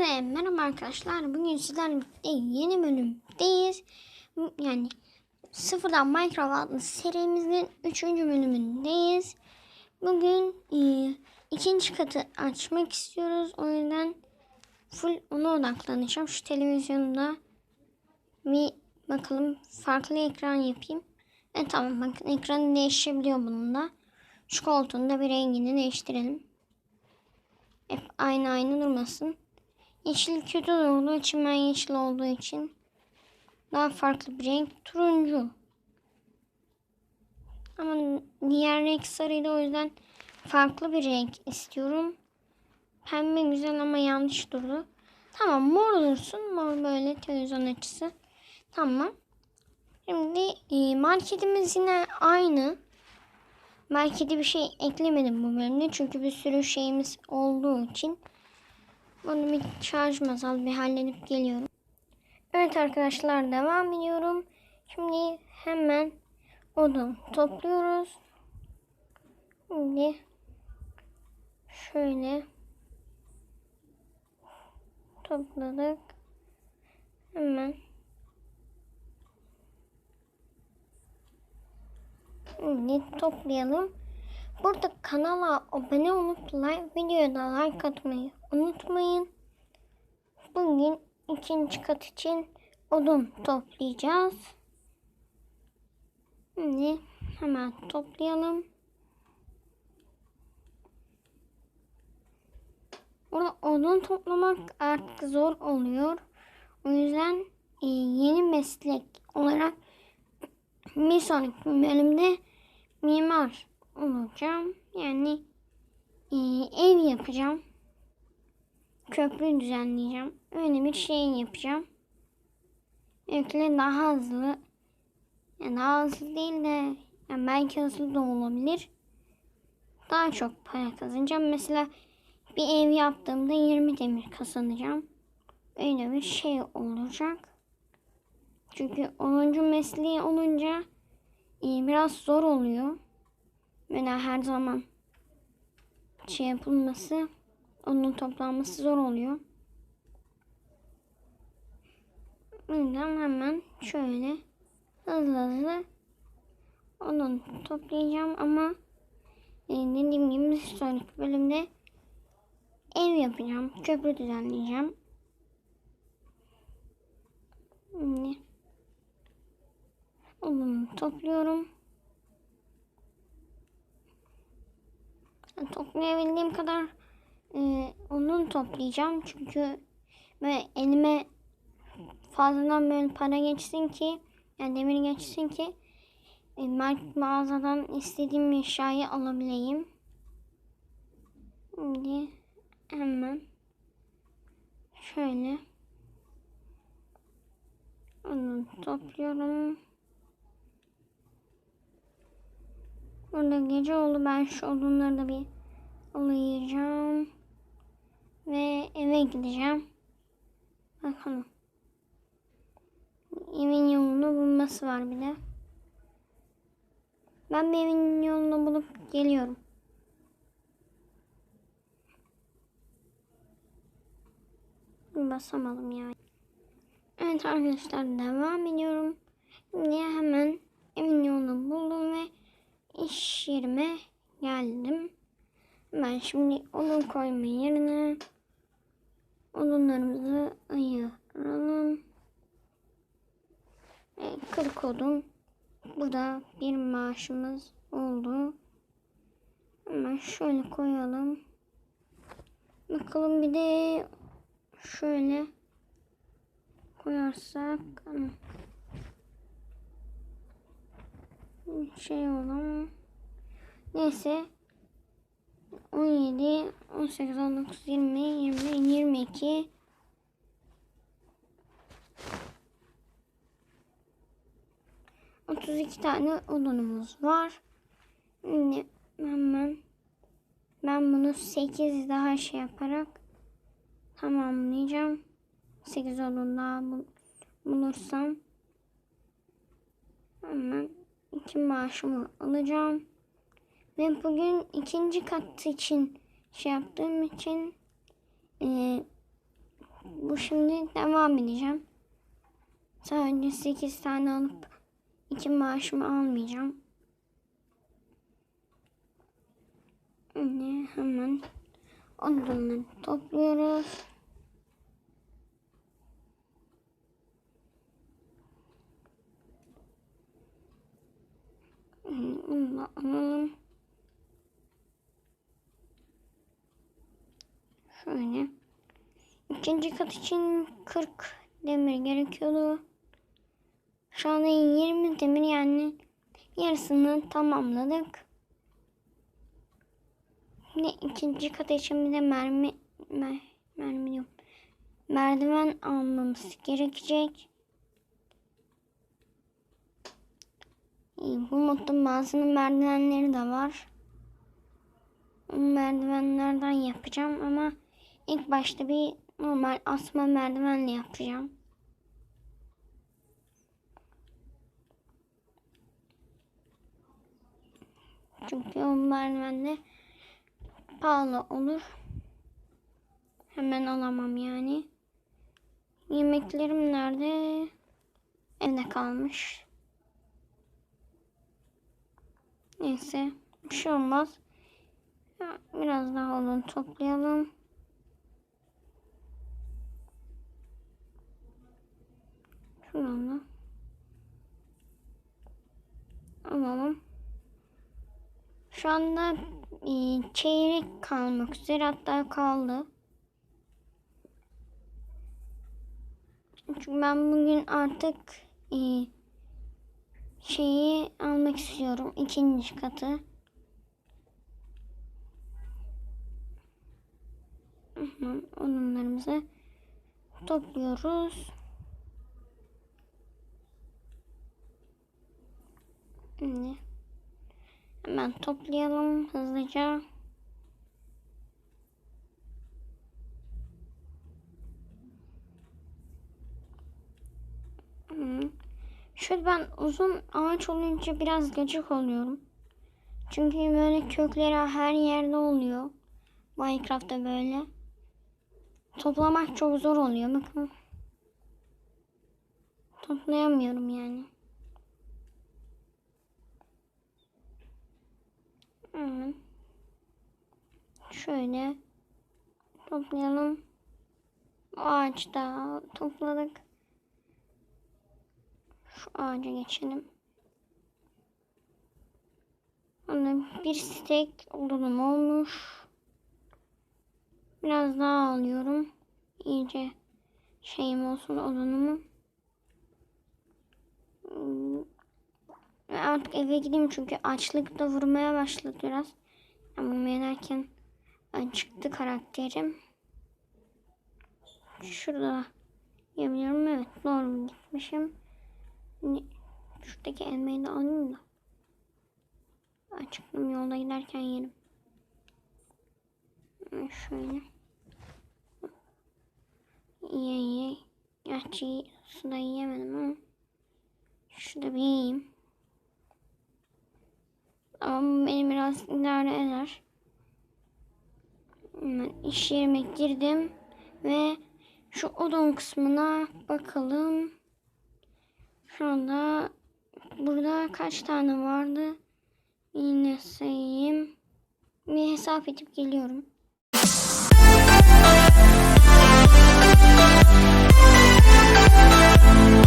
Hepinize merhaba arkadaşlar. Bugün sizlerle birlikte yeni bölümdeyiz. Yani sıfırdan Minecraft adlı serimizin 3. bölümündeyiz. Bugün e, ikinci katı açmak istiyoruz. O yüzden full ona odaklanacağım. Şu televizyonda bir bakalım farklı ekran yapayım. E tamam bakın ekranı değişebiliyor bunun da. Şu koltuğun da bir rengini değiştirelim. Hep aynı aynı durmasın. Yeşil kötü olduğu için ben yeşil olduğu için daha farklı bir renk turuncu. Ama diğer renk sarıydı o yüzden farklı bir renk istiyorum. Pembe güzel ama yanlış durdu. Tamam mor olursun. Mor böyle televizyon açısı. Tamam. Şimdi e, marketimiz yine aynı. Markete bir şey eklemedim bu bölümde. Çünkü bir sürü şeyimiz olduğu için. Bunu bir şarj masal bir halledip geliyorum. Evet arkadaşlar devam ediyorum. Şimdi hemen odun topluyoruz. Şimdi şöyle topladık. Hemen Şimdi toplayalım. Burada kanala abone olup like, videoda like atmayı unutmayın. Bugün ikinci kat için odun toplayacağız. Şimdi hemen toplayalım. Burada odun toplamak artık zor oluyor. O yüzden e, yeni meslek olarak bir sonraki bölümde mimar olacağım. Yani e, ev yapacağım. Köprü düzenleyeceğim. Öyle bir şey yapacağım. Öyle daha hızlı. Yani daha hızlı değil de yani belki hızlı da olabilir. Daha çok para kazanacağım. Mesela bir ev yaptığımda 20 demir kazanacağım. Öyle bir şey olacak. Çünkü 10. mesleği olunca e, biraz zor oluyor. Veya her zaman şey yapılması, onun toplanması zor oluyor. O hemen şöyle hızlı hızlı onun toplayacağım ama e, dediğim gibi sonraki bölümde ev yapacağım, köprü düzenleyeceğim. Şimdi onu topluyorum. Toplayabildiğim kadar e, onun toplayacağım. Çünkü ve elime fazladan böyle para geçsin ki yani demir geçsin ki e, mağazadan istediğim eşyayı alabileyim. Şimdi hemen şöyle onu topluyorum. Burada gece oldu. Ben şu odunları da bir alayacağım. Ve eve gideceğim. Bakalım. Evin yolunu bulması var bir de. Ben bir evin yolunu bulup geliyorum. Basamadım yani. Evet arkadaşlar devam ediyorum. Şimdi hemen evin yolunu buldum ve iş yerime geldim. Ben şimdi odun koyma yerine odunlarımızı ayıralım. E, 40 odun. Bu da bir maaşımız oldu. Hemen şöyle koyalım. Bakalım bir de şöyle koyarsak şey olalım. Neyse 17 18 19 20 20 22 32 tane odunumuz var. Şimdi hemen ben bunu 8 daha şey yaparak tamamlayacağım. 8 odun daha bulursam hemen iki maaşımı alacağım. Ve bugün ikinci kat için şey yaptığım için e, bu şimdi devam edeceğim. Sadece 8 tane alıp iki maaşımı almayacağım. Şimdi hemen odunları topluyoruz. Bunu da alalım. Şöyle. İkinci kat için 40 demir gerekiyordu. Şu anda 20 demir yani yarısını tamamladık. Şimdi ikinci kat için bir de mermi mer, mermi yok. Merdiven almamız gerekecek. Bu modda bazı merdivenleri de var. Merdivenlerden yapacağım ama ilk başta bir normal asma merdivenle yapacağım. Çünkü o merdivenle pahalı olur. Hemen alamam yani. Yemeklerim nerede? Evde kalmış. Neyse. Bir şey olmaz. Biraz daha odun toplayalım. Şuradan da. Alalım. Şu anda e, çeyrek kalmak üzere hatta kaldı. Çünkü ben bugün artık e, şeyi almak istiyorum. ikinci katı. Hı, Odunlarımızı topluyoruz. Şimdi hemen toplayalım hızlıca. Hı. Şöyle ben uzun ağaç olunca biraz gıcık oluyorum. Çünkü böyle kökleri her yerde oluyor. Minecraft'ta böyle. Toplamak çok zor oluyor. Bakın. Toplayamıyorum yani. Şöyle toplayalım. Bu ağaçta topladık. Şu ağaca geçelim. Hani bir stek odunum olmuş. Biraz daha alıyorum. İyice şeyim olsun odunumu. Artık eve gideyim çünkü açlık da vurmaya başladı biraz. Ben vurmaya derken acıktı karakterim. Şurada yiyebiliyorum. Evet doğru gitmişim. Şimdi şuradaki elmayı da alayım da. Acıktım yolda giderken yerim. Şöyle. Ye ye. Gerçi suda yiyemedim ama. Şurada bir yiyeyim. Ama benim biraz ileride eder. Hemen iş yerime girdim. Ve şu odam kısmına bakalım. Şu anda burada kaç tane vardı? Yine sayayım. Bir hesap edip geliyorum. Müzik